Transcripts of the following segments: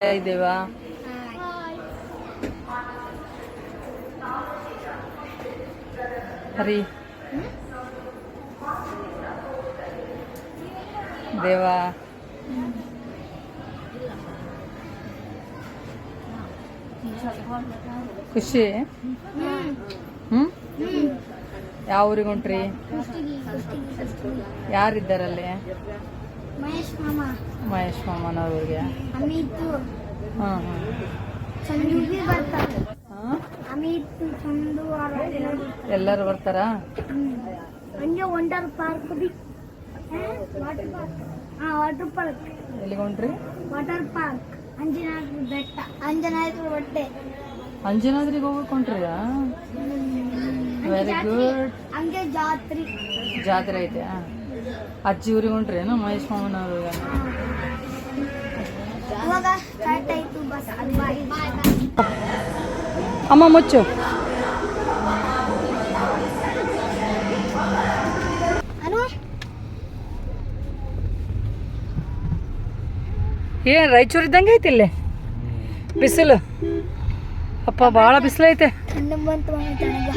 ಇದ್ದೇವಾ? ಹರಿ. ದೇವಾ. ಖುಷಿ? ಹ್ಮ್? ಯಾವ ಊರಿಗೆ ಹೊಂಟ್ರಿ ಯಾರಿದ್ದಾರಲ್ಲಿ? ಮಹೇಶ್ ಮಾಮ. ಮಹೇಶ್ ಮಾಮನವ್ರಿಗೆ? ಅಮಿತ್. ಹಾಂ ಹಾಂ. ಚಂದು ಬರ್ತಾರೆ. ಹಾಂ? ಅಮಿತ್ ಚಂದು ಎಲ್ಲರೂ ಬರ್ತಾರಾ. ಹಂಗೆ ವಂಡರ್ ಪಾರ್ಕ್ ಬಿ. ವಾಟರ್ ಪಾರ್ಕ್ ಹಾಂ ವಾಟರ್ ಪಾರ್ಕ್ ಎಲ್ಲಿಗೆ ಹೊಂಟ್ರಿ ವಾಟರ್ ಪಾರ್ಕ್ ಅಂಜನಾದ್ರಿ ಬೆಟ್ಟ. ಅಂಜನಾದ್ರಿ ಹೊಟ್ಟೆ. ಅಂಜನಾದ್ರಿಗೆ ಹೋಗಕ್ಕೆ ಹೊಂಟ್ರಿಯಾ ವೆರಿ ಗುಡ್ ಹಂಗೆ ಜಾತ್ರೆ. ಜಾತ್ರೆ ಐತೆ ಅಜ್ಜಿ ಊರಿಗೆ ಹೊಂಟ್ರೇನು? ಮಹೇಶ್ ಮಾಮನವರು ಅಮ್ಮ ಮುಚ್ಚು. ಏನ್ ರಾಯಚೂರು ಇದ್ದಂಗೆ ಐತಿ ಇಲ್ಲಿ? ಬಿಸಿಲು. ಅಪ್ಪ ಭಾಳ ಬಿಸಿಲೈತೆ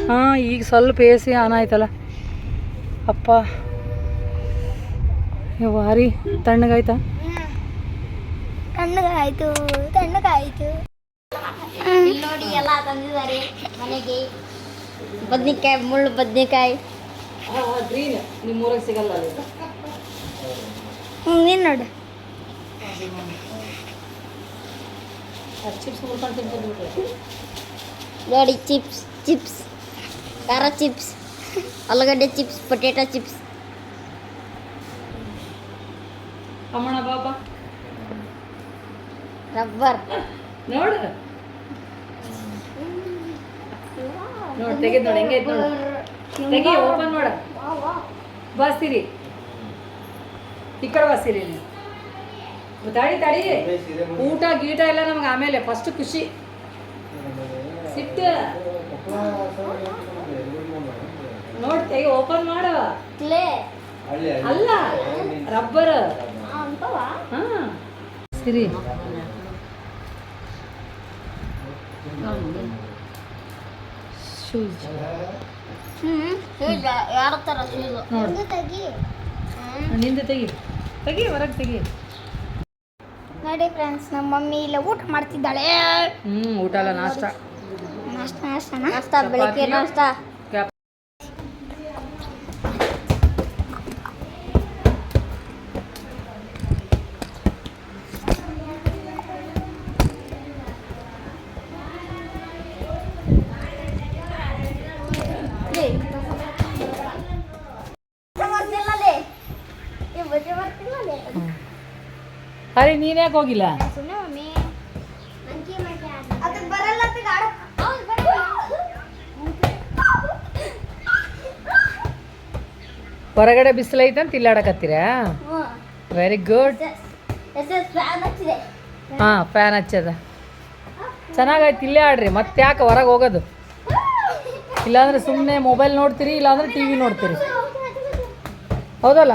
ಹಾಂ ಈಗ ಸ್ವಲ್ಪ ಎ ಸಿ ಆನ್ ಆಯ್ತಲ್ಲ. ಅಪ್ಪ ವಾರಿ ತಣ್ಣಗಾಯ್ತಾ? ತಣ್ಣಗಾಯ್ತು ತಣ್ಣಗಾಯ್ತು. ಇಲ್ಲಿ ನೋಡಿ ಎಲ್ಲ ತಂದಿದ್ದಾರೆ ಮನೆಗೆ. ಬದ್ನಿಕಾಯಿ ಮುಳ್ಳು ಬದ್ನಿಕಾಯಿ. ಸಿಗಲ್ಲ ಹ್ಞೂ ನೀನು ನೋಡು. ನೋಡಿ ಚಿಪ್ಸ್ ಚಿಪ್ಸ್ ಖಾರ ಚಿಪ್ಸ್ ಆಲೂಗಡ್ಡೆ ಚಿಪ್ಸ್ ಪೊಟೇಟೊ ಚಿಪ್ಸ್ ಅಮ್ಮಣ್ಣ ಬಾಬಾ. ರಬ್ಬರ್. ನೋಡು. ನೋಡಿ ತೆಗೆದು ನೋಡಿ ಹೆಂಗೈತೆ ನೋಡು. ತೆಗಿ ಓಪನ್ ಮಾಡ. ಬಾಸ್ತಿರಿ ಈ ಕಡೆ ಬಾಸ್ತಿರಿ ನೀವು ತಡಿ ತಡಿ ಊಟ ಗೀಟ ಎಲ್ಲ ನಮ್ಗೆ ಆಮೇಲೆ ಫಸ್ಟ್ ಖುಷಿ. ಸಿಟ್ಟು. ನೋಡಿ ತೆಗಿ ಓಪನ್ ಮಾಡು. ಅಲ್ಲ ರಬ್ಬರ್. ಹಾ ಸಿರಿ. ಶೂಸ್. ನೋಡು ತೆಗಿ ನಿಂದ ತೆಗಿ. ತೆಗಿ ಹೊರಗೆ ತೆಗಿ. ನೋಡಿ ಫ್ರೆಂಡ್ಸ್ ನಮ್ಮ ಮಮ್ಮಿ ಇಲ್ಲ ಊಟ ಮಾಡ್ತಿದ್ದಾಳೆ. ಹ್ಞೂ ಊಟ ಎಲ್ಲ ನಾಷ್ಟ. ನಾಷ್ಟ ನಾಷ್ಟ ನಾಷ್ಟ ಬೆಳಿಗ್ಗೆ ನಾಷ್ಟ. ಅರೆ ನೀನು ಯಾಕೆ ಹೋಗಿಲ್ಲ? ಹೊರಗಡೆ ಬಿಸಿಲೈತೆ ಅಂತ ಇಲ್ಲಾಡಕತ್ತೀರಾ very good yes yes fan ಹಚ್ಚಿದೆ. ಹಾಂ ಫ್ಯಾನ್ ಹಚ್ಚದ. ಚೆನ್ನಾಗಾಯ್ತು ಇಲ್ಲೇ ಆಡ್ರಿ ಮತ್ತೆ ಯಾಕೆ ಹೊರಗೆ ಹೋಗೋದು? ಇಲ್ಲಾಂದ್ರೆ ಸುಮ್ಮನೆ ಮೊಬೈಲ್ ನೋಡ್ತೀರಿ ಇಲ್ಲಾಂದ್ರೆ ಟಿ ವಿ ನೋಡ್ತೀರಿ. ಹೌದಲ್ಲ?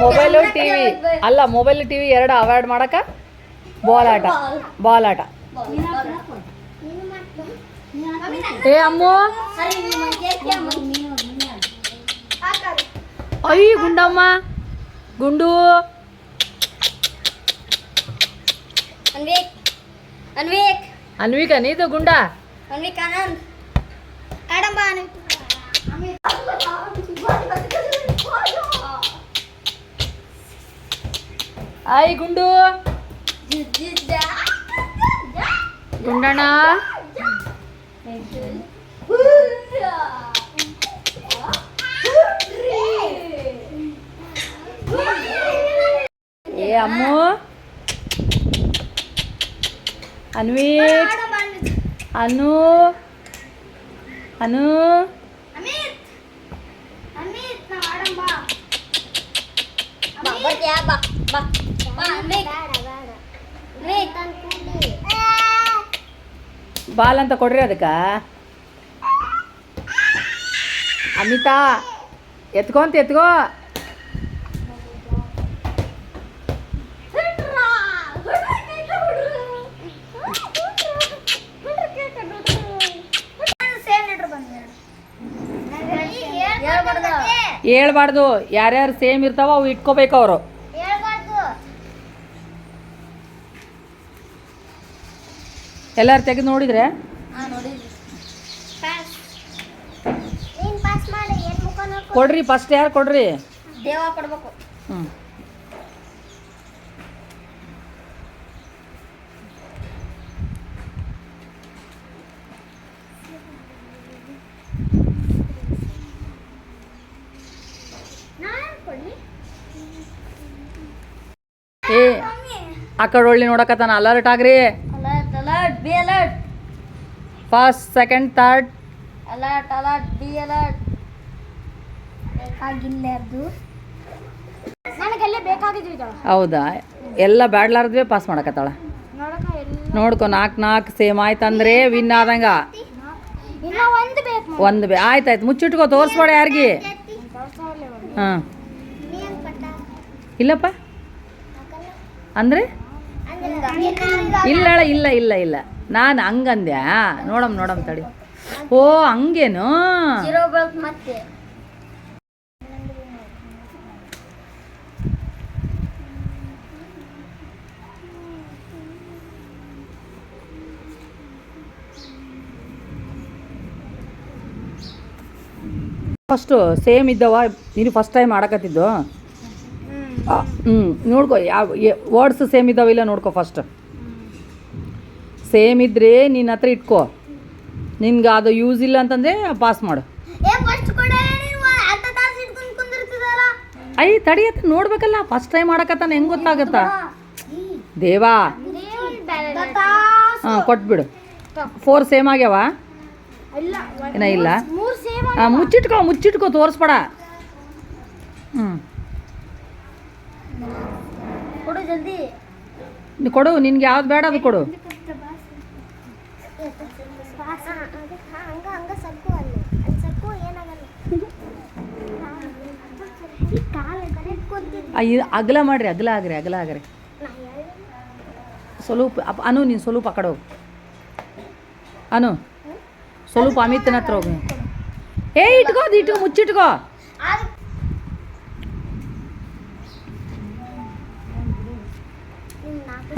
ಮೊಬೈಲು ಟಿ ವಿ ಅಲ್ಲ ಮೊಬೈಲ್ ಟಿ ವಿ ಎರಡು ಅವಾಯ್ಡ್ ಮಾಡಕ ಬಾಲ್ ಆಟ ಬಾಲ್ ಆಟ ಏ ಅಮ್ಮು ಐ ಗುಂಡಮ್ಮ ಗುಂಡು ಅನ್ವೇಕ್ ಅನ್ವೇಕ್ ಅನ್ವಿಕ ನೀದು ಗುಂಡ ಅನ್ವೇಕ್ ಆನಂದ್ ಆಡಂಬ ಐ ಗುಂಡು ಗುಂಡಣ್ಣ ಏ ಅಮ್ಮು ಅನ್ವಿಕ್ ಅನು ಅನು ಅಮಿತ್ ಅಮಿತ್ ನಾವು ಆಡಂಬ ಬಾ ಬರ್ತೀಯಾ ಬಾ ಬಾ ಬಾ ಅನ್ವೇಕ್ ಅನ್ವೇಕ್ ಬಾಲ್ ಅಂತ ಕೊಡ್ರಿ ಅದಕ್ಕೆ. ಅಮಿತಾ ಎತ್ಕೊಂತ ಎತ್ಕೋ. ಹೇಳ್ಬಾರ್ದು. ಯಾರ್ಯಾರು ಸೇಮ್ ಇರ್ತಾವ ಅವು ಇಟ್ಕೋಬೇಕು ಅವರು. ಎಲ್ಲರೂ ತೆಗೆದು ನೋಡಿದ್ರೆ? ಕೊಡ್ರಿ ಫಸ್ಟ್ ಯಾರು ಕೊಡ್ರಿ? ದೇವ ಕೊಡ್ಬೇಕು. ಹ್ಞೂ ಏ ಆ ಕಡೆ ಒಳ್ಳೆ ನೋಡಕತ್ತಾನ alert agri alert alert be alert first second third alert alert be alert ಬೇಕಾಗಿಲ್ಲ ಅದು. ನನಗೆಲ್ಲ ಬೇಕಾಗಿದ್ದು ಇದು. ಹೌದಾ? ಎಲ್ಲ ಬ್ಯಾಡ್ಲಾರ್ದ್ವೇ ಪಾಸ್ ಮಾಡಕತ್ತಾಳ. ನೋಡಕ ಎಲ್ಲ ನೋಡ್ಕೊ ನಾಲ್ಕು ನಾಲ್ಕು ಸೇಮ್ ಆಯ್ತಂದ್ರೆ ವಿನ್ ಆದಂಗ. ಇನ್ನ ಒಂದು ಬೇಕು ಒಂದು ಬೇ ಆಯ್ತು ಆಯ್ತು. ಮುಚ್ಚಿಟ್ಕೋ ತೋರಿಸ್ಬೇಡ ಯಾರಿಗೆ? ಹಾಂ. ಇಲ್ಲಪ್ಪ? ಅಂದರೆ ಇಲ್ಲ ಇಲ್ಲ ಇಲ್ಲ ಇಲ್ಲ. ನಾನು ಹಂಗಂದ್ಯಾ ನೋಡಮ್ ನೋಡಮ್ ತಡಿ. ಓ ಹಂಗೇನು? ಫಸ್ಟು ಸೇಮ್ ಇದ್ದವ ನೀನು ಫಸ್ಟ್ ಟೈಮ್ ಆಡಕತ್ತಿದ್ದು? ಹ್ಞೂ ನೋಡ್ಕೊ ಯಾವ ವರ್ಡ್ಸ್ ಸೇಮ್ ಇದ್ದಾವಿಲ್ಲ ನೋಡ್ಕೊ ಫಸ್ಟ್ ಸೇಮ್ ಇದ್ರೆ ನಿನ್ನ ಹತ್ರ ಇಟ್ಕೋ. ನಿನ್ಗೆ ಅದು ಯೂಸ್ ಇಲ್ಲ ಅಂತಂದರೆ ಪಾಸ್ ಮಾಡು. ಐ ತಡಿಯತ್ತ ನೋಡ್ಬೇಕಲ್ಲ ಫಸ್ಟ್ ಟೈಮ್ ಆಡಕತ್ತಾನ ಹೆಂಗೆ ಗೊತ್ತಾಗತ್ತ? ದೇವಾ. ಹಾಂ ಕೊಟ್ಬಿಡು. ಫೋರ್ ಸೇಮ್ ಆಗ್ಯಾವ? ಏನ ಇಲ್ಲ. ಹಾಂ ಮುಚ್ಚಿಟ್ಕೋ ಮುಚ್ಚಿಟ್ಕೋ ತೋರಿಸ್ಬೇಡ. ಹ್ಞೂ ಕೊಡು ನಿನ್ಗೆ ಯಾವ್ದು ಬೇಡ ಅದು ಕೊಡು ಹಂಗ ಹಂಗ ಸರ್ಕು ಅಲ್ಲಿ ಅಲ್ಲಿ ಸರ್ಕು ಏನಾಗಲ್ಲ ಈ ಕಾಲ ಕರೆಕ್ಟ್ ಕೊಡ್ತೀನಿ ಆ, ಇದ್ ಅಗಲ ಮಾಡ್ರಿ ಅಗಲ ಆಗ್ರಿ ಅಗಲ ಆಗ್ರಿ. ಸ್ವಲ್ಪ ಅಪ್ ಅನು ನೀನು ಸ್ವಲ್ಪ ಆ ಕಡೆ ಹೋಗು. ಅನು ಸ್ವಲ್ಪ ಅಮಿತನ ಹತ್ರ ಹೋಗು. ಏ ಇಟ್ಕೋ ಅದು ಇಟ್ಕೋ ಮುಚ್ಚಿಟ್ಕೋ.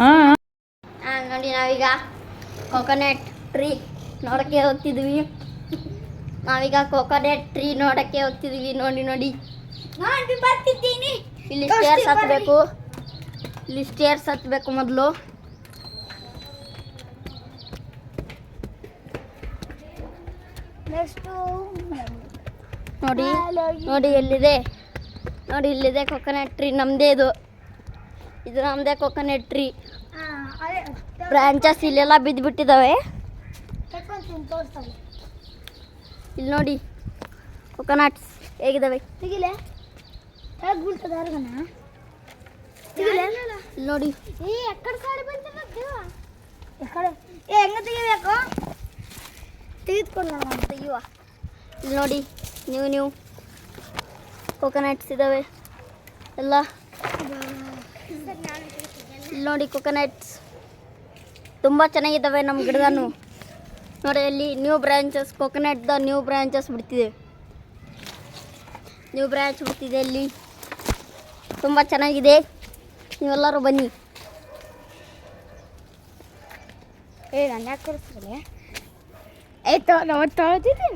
ಹಾಂ. ನೋಡಿ ನಾವೀಗ ಕೊಕೊನೆಟ್ ಟ್ರೀ ನೋಡೋಕ್ಕೆ ಹೋಗ್ತಿದ್ವಿ. ನಾವೀಗ ಕೊಕೊನೆಟ್ ಟ್ರೀ ನೋಡೋಕ್ಕೆ ಹೋಗ್ತಿದ್ವಿ ನೋಡಿ ನೋಡಿ. ಬರ್ತಿದ್ದೀನಿ. ಇಲ್ಲಿ ಸ್ಟೇರ್ಸ್ ಹತ್ತಬೇಕು ಇಲ್ಲಿ ಸ್ಟೇರ್ಸ್ ಹತ್ತಬೇಕು ಮೊದಲು. ನೋಡಿ ನೋಡಿ ಎಲ್ಲಿದೆ. ನೋಡಿ ಇಲ್ಲಿದೆ ಕೊಕೊನಟ್ ಟ್ರೀ ನಮ್ದೇ ಇದು. ಇದು ನಮ್ದೇ ಕೊಕೊನಟ್ ಟ್ರೀ ಬ್ರಾಂಚಸ್ ಇಲ್ಲೆಲ್ಲ ಬಿದ್ದುಬಿಟ್ಟಿದ್ದಾವೆ ಇಲ್ಲಿ ನೋಡಿ ಕೊಕೊನಟ್ಸ್ ಹೇಗಿದ್ದಾವೆ ತೆಗಿಲೆ ಹೇಗೆ ಬೀಳ್ತದೆ ಯಾರಿಗನ ಇಲ್ಲಿ ನೋಡಿ. ಹೆಂಗೆ ತೆಗಿಬೇಕು? ತೆಗೆದುಕೊಂಡು ನಾನು ತೆಗಿಯುವ ಇಲ್ಲಿ ನೋಡಿ ನೀವು ನೀವು. ಕೊಕೊನಟ್ಸ್ ಇದ್ದಾವೆ ಎಲ್ಲ. ಇಲ್ಲಿ ನೋಡಿ ಕೊಕೊನಟ್ಸ್ ತುಂಬ ಚೆನ್ನಾಗಿದ್ದಾವೆ ನಮ್ಮ ಗಿಡದನು. ನೋಡಿ ಅಲ್ಲಿ ನ್ಯೂ ಬ್ರಾಂಚಸ್ ಕೊಕೊನಟ್ದ ನ್ಯೂ ಬ್ರಾಂಚಸ್ ಬಿಡ್ತಿದೆ. ನ್ಯೂ ಬ್ರಾಂಚ್ ಬಿಡ್ತಿದೆ ಅಲ್ಲಿ. ತುಂಬ ಚೆನ್ನಾಗಿದೆ. ನೀವೆಲ್ಲರೂ ಬನ್ನಿ. ಏ ನಾನು ಯಾಕೆ ಕೊಡಿಸ್ತಾರೆ ಆಯ್ತು ನಾವು ತೊಳೆದಿದ್ದೀನಿ.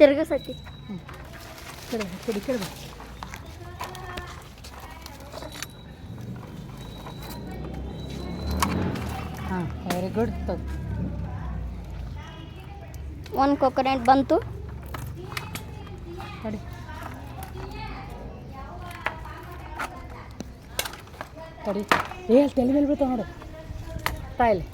ತಿರ್ಗಿಸತಿ ಕಡೆ ಕಡೆ ಹಾಂ ವೆರಿ ಗುಡ್ ಒಂದು ಕೊಕೊನಟ್ ಬಂತು ತಡಿ ತಡಿ ಏ ಅಲ್ಲಿ ತಲೆ ಮೇಲೆ ಬೀಳ್ತಾವ ನೋಡು ತಾಯಿಲಿ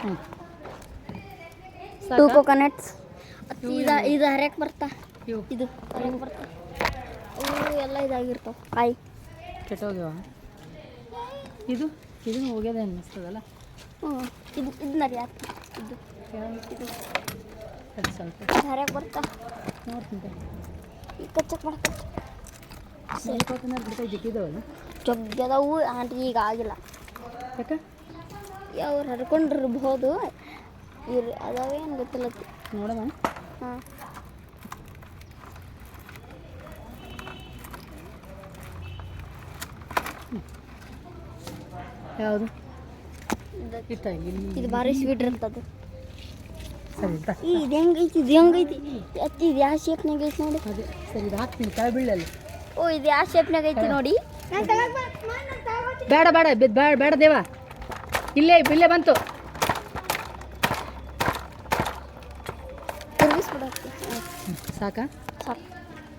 ಹ್ಞೂ ಟೂ ಕೊಕೊನಟ್ಸ್ ಇದು ಇದು ಹರಿಯಕ್ಕೆ ಬರ್ತಾ ಇವು ಇದು ಹೆಂಗೆ ಬರ್ತವೆ ಎಲ್ಲ ಇದಾಗಿರ್ತಾವೆ. ಕಾಯಿ. ಕೆಟ್ಟೋಗ್ಯವ? ಇದು? ಇದು ಹೋಗ್ಯದ ಅನ್ನಿಸ್ತದಲ್ಲ ಹ್ಞೂ. ಇದು ಇದು ನರಿ ಇದು. ಇದು. ಅದು ಸ್ವಲ್ಪ. ದಾರ್ಯಾಗ ಬರ್ತಾ. ನೋಡ್ತೀನಿ. ಈಗ ಕಚ್ಚಕ್ ಮಾಡ್ಕೊತ ಸ್ವಲ್ಪ ಬಿಡ್ತಾ ಜಿಕ್ಕಿದವಲ್ಲ ಜಗ್ಗದವು ಆಂಟಿ ಈಗ ಆಗಿಲ್ಲ. ಯಾಕೆ? ಅವ್ರು ಹರ್ಕೊಂಡಿರ್ಬೋದು ಇರ್ ಅದಾವೇನು ಗೊತ್ತಿಲ್ಲ. ನೋಡೋಣ ಹಾಂ. ಯಾವುದು? ಇದು ಭಾರಿ ಸ್ವೀಟ್ ಇರ್ತದೆ. ಸರಿ ಈ ಇದು ಹೆಂಗೈತಿ ಇದು ಹೆಂಗೈತಿ? ಅತ್ತಿ ಇದು ಯಾವ ಶೇಪ್ನಾಗ ಐತಿ ನೋಡಿ. ಅದೇ ಸರಿ ಇದು ಹಾಕ್ತೀನಿ ಕೆಳ ಬೀಳಲ್ಲಿ ಓ ಇದು ಯಾವ ಶೇಪ್ನಾಗ ಐತಿ ನೋಡಿ. ಬೇಡ ಬೇಡ ಬೇಡ ಬೇಡ ದೇವ. ಇಲ್ಲೇ ಇಲ್ಲೇ ಬಂತು. ಸಾಕಾ? ಸಾಕು.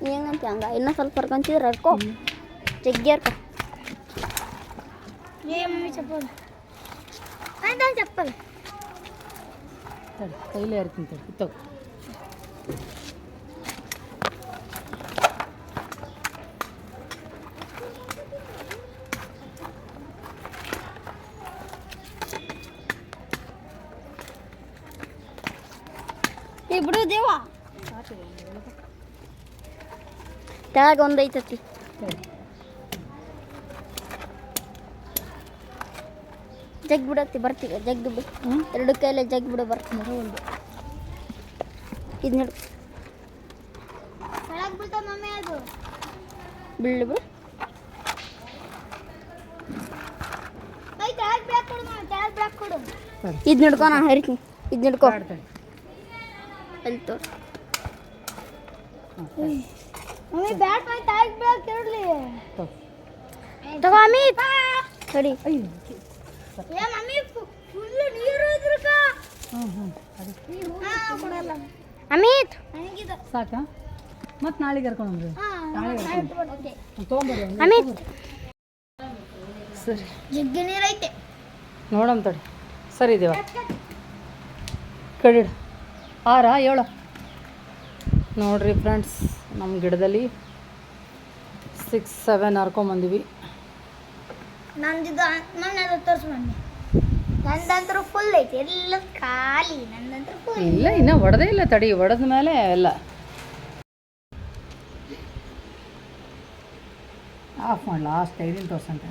ನೀ ಹೆಂಗಂತ ಹಂಗ? ಇನ್ನೂ ಸ್ವಲ್ಪ ಹರ್ಕೊಂತಿದ್ರೆ ಅರ್ಕೋ ಜಗ್ಗಿ ಹರ್ಕೋ ಏ ಮಮ್ಮಿ ಚಪ್ಪಲ್ ಆಯ್ತಾ ಚಪ್ಪಲ್ ತಡಿ ಕೈಲೇ ಇರ್ತೀನಿ ತಡಿ ಇತ್ತೋ ಏ ಬಿಡು ದೇವ ತೆಳಗ ಒಂದು ಐತತಿ ತಡಿ ಜಗ್ ಬಿಡತ್ತಿ ಬರ್ತೀವಿ ಜಗ್ ಬಿಡು ಎರಡು ಕೈಲೇ ಜಗ್ ಬಿಡು ಬರ್ತೀನಿ ಒಂದು ಇದು ನೋಡು. ಮಮ್ಮಿ ಅದು. ಬೀಳು. ಬಿಡು ಇದು ಹಿಡ್ಕೊ ನಾ ಹರಿತೀನಿ. ಇದು ತಡಿ ಅಲ್ಲಿ ತೋರ್ ಮಮ್ಮಿ ಬ್ಯಾಟ್ ಮೈ ತಾಯಿಗೆ ಇರಲಿ ತಗೋ. ಅಮಿತ್. ಸರಿ ಅಯ್ಯೋ ಏ ಮಮ್ಮಿ ಫುಲ್ ನೀರು ಇದ್ರಕ ಹ್ಞೂ ಹ್ಞೂ ಅದು ಅಮಿತ್ ಸಾಕಾ? ಮತ್ತೆ ನಾಳೆಗೆ ಕರ್ಕೊಂಡು ನಾಳೆಗೆ ತೊಗೊಂಬರ್ರಿ ಒಂದು ಅಮಿತ್. ಸರಿ. ಜಗ್ಗಿ ನೀರೈತೆ. ನೋಡಮ್ ತಡಿ. ಸರಿ ದೇವ ಕಡಿಡು ಆರ ಏಳು ನೋಡ್ರಿ ಫ್ರೆಂಡ್ಸ್ ನಮ್ಮ ಗಿಡದಲ್ಲಿ ಸಿಕ್ಸ್ ಸೆವೆನ್ ಹರ್ಕೊಂಬಂದಿವಿ. ನಂದಿದ್ದು ನನ್ನದು ತೋರಿಸು ಮಮ್ಮಿ. ನಂದಂತರೂ ಫುಲ್ ಐತಿ ಎಲ್ಲ ಖಾಲಿ ನಂದಂತರೂ ಫುಲ್ ಇಲ್ಲ ಇನ್ನ ಒಡದೇ ಇಲ್ಲ ತಡಿ ಒಡೆದ ಮೇಲೆ ಎಲ್ಲ. ಆಫ್ ಮಾಡಿ ಲಾಸ್ಟ್ ಐದಿನ ತೋರ್ಸಂತ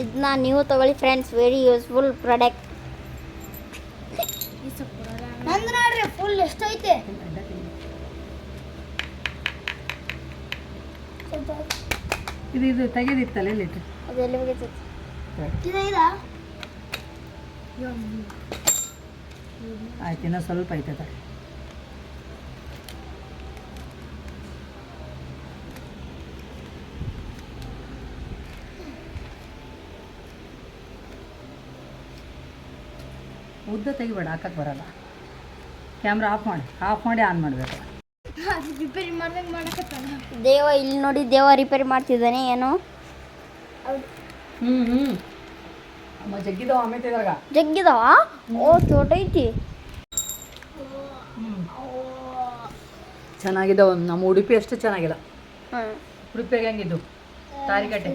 ಇದನ್ನ ನೀವು ತಗೊಳ್ಳಿ ಫ್ರೆಂಡ್ಸ್ ವೆರಿ ಯೂಸ್ಫುಲ್ ಪ್ರಾಡಕ್ಟ್ ನಂದು ನೋಡ್ರಿ ಫುಲ್ ಎಷ್ಟೈತೆ. ಇದು ಇದು ತೆಗೆದಿತ್ತಲ್ಲ ಎಲ್ಲಿಟ್ಟು ಅದು ಎಲ್ಲಿ ಹೋಗೈತೆ ಇದು ಆಯ್ತು ಇನ್ನೂ ಸ್ವಲ್ಪ ಐತೆ ತಡಿ. ಉದ್ದ ತೆಗಿಬೇಡ ಹಾಕಕ್ಕೆ ಬರಲ್ಲ. ಕ್ಯಾಮ್ರಾ ಆಫ್ ಮಾಡಿ ಆಫ್ ಮಾಡಿ ಆನ್ ಮಾಡಬೇಕು. ರಿಪೇರಿ ಮಾಡ್ದಂಗೆ ಮಾಡಕತ್ತಾನ ದೇವ ಇಲ್ಲಿ ನೋಡಿ ದೇವ ರಿಪೇರಿ ಮಾಡ್ತಿದ್ದಾನೆ ಏನು? ಹ್ಞೂ ಹ್ಞೂ ಅಮ್ಮ ಜಗ್ಗಿದಾವ ಆಮೇಲೆ ಇದ್ರಾಗ ಜಗ್ಗಿದಾವ? ಓ ತೋಟ ಐತಿ. ಚೆನ್ನಾಗಿದ್ದಾವ ನಮ್ಮ ಉಡುಪಿ ಅಷ್ಟು ಚೆನ್ನಾಗಿಲ್ಲ. ಹಾಂ ಉಡುಪಿಯಾಗ ಹೆಂಗಿದ್ದು? ತಾರಿಕಟ್ಟೆ.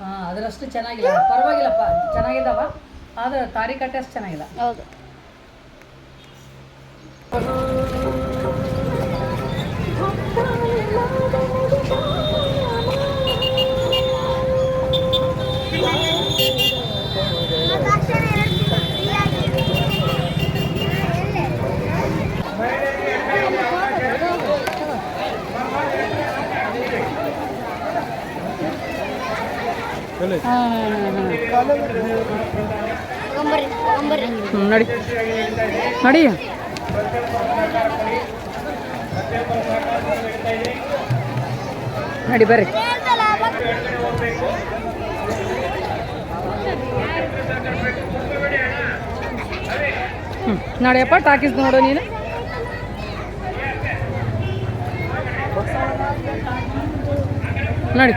ಹಾಂ ಅದರಷ್ಟು ಚೆನ್ನಾಗಿಲ್ಲ. ಪರವಾಗಿಲ್ಲಪ್ಪ. ಚೆನ್ನಾಗಿದ್ದಾವ ಆದರೆ ತಾರಿಕಟ್ಟೆ ಅಷ್ಟು ಚೆನ್ನಾಗಿಲ್ಲ. ಹೌದು. ನಡಿ. ನಡಿ. ನಡಿ ಬರ್ರಿ. ಹ್ಞೂ ನಡಿಯಪ್ಪ ಟಾಕೀಸ್ ನೋಡು ನೀನು. ನಡಿ.